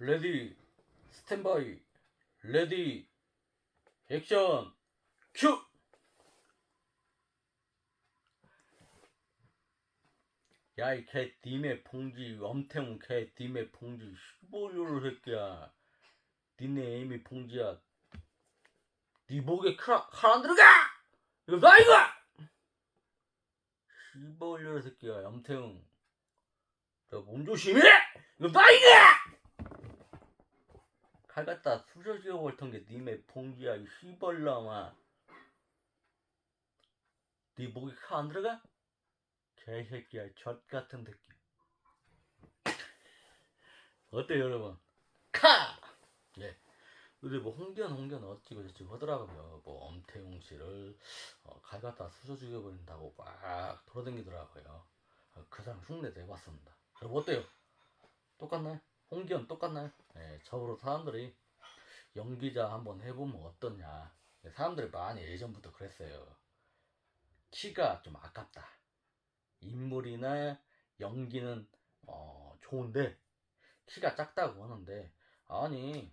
레디 스탠바이 레디 액션 큐! 야이 개 님의 봉지 엄태웅 개 님의 봉지 시벌요로 새끼야. 니네 애미 봉지야. 니 목에 칼 안 들어가! 이거 나 이거! 시벌요로 새끼야 엄태웅. 너몸 조심해! 이거 나 이거 쑤셔지어 볼 텐게 님의 봉지야. 이 시벌놈아. 네칼안 들어가? 개새끼야. 젖 같은 새끼. 어때요 여러분? 카! 예. 근데 뭐 홍견 홍견 어찌고 저찌고 하더라고요. 뭐 엄태웅 씨를 어, 칼 갖다 쑤셔 죽여버린다고 막 돌아다니더라고요. 어, 그 사람 흉내 내봤습니다. 여러분 어때요? 똑같나요? 홍견 똑같나요? 예, 저으로 사람들이 연기자 한번 해보면 어떠냐 사람들이 많이 예전부터 그랬어요 키가 좀 아깝다 인물이나 연기는 어, 좋은데 키가 작다고 하는데 아니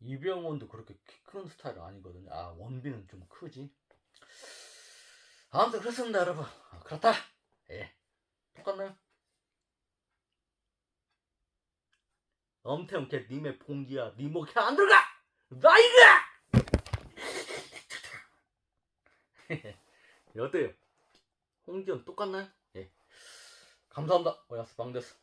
이병헌도 그렇게 키 큰 스타일 아니거든요. 아 원빈은 좀 크지. 아무튼 그렇습니다, 여러분. 아, 그렇다. 예, 똑같나요? 엄태웅 걔 님의 봉지야, 니 목에 안 들어가. 나이가. 어때요? 홍지연 똑같나요? 예. 감사합니다. 오야스 방데스.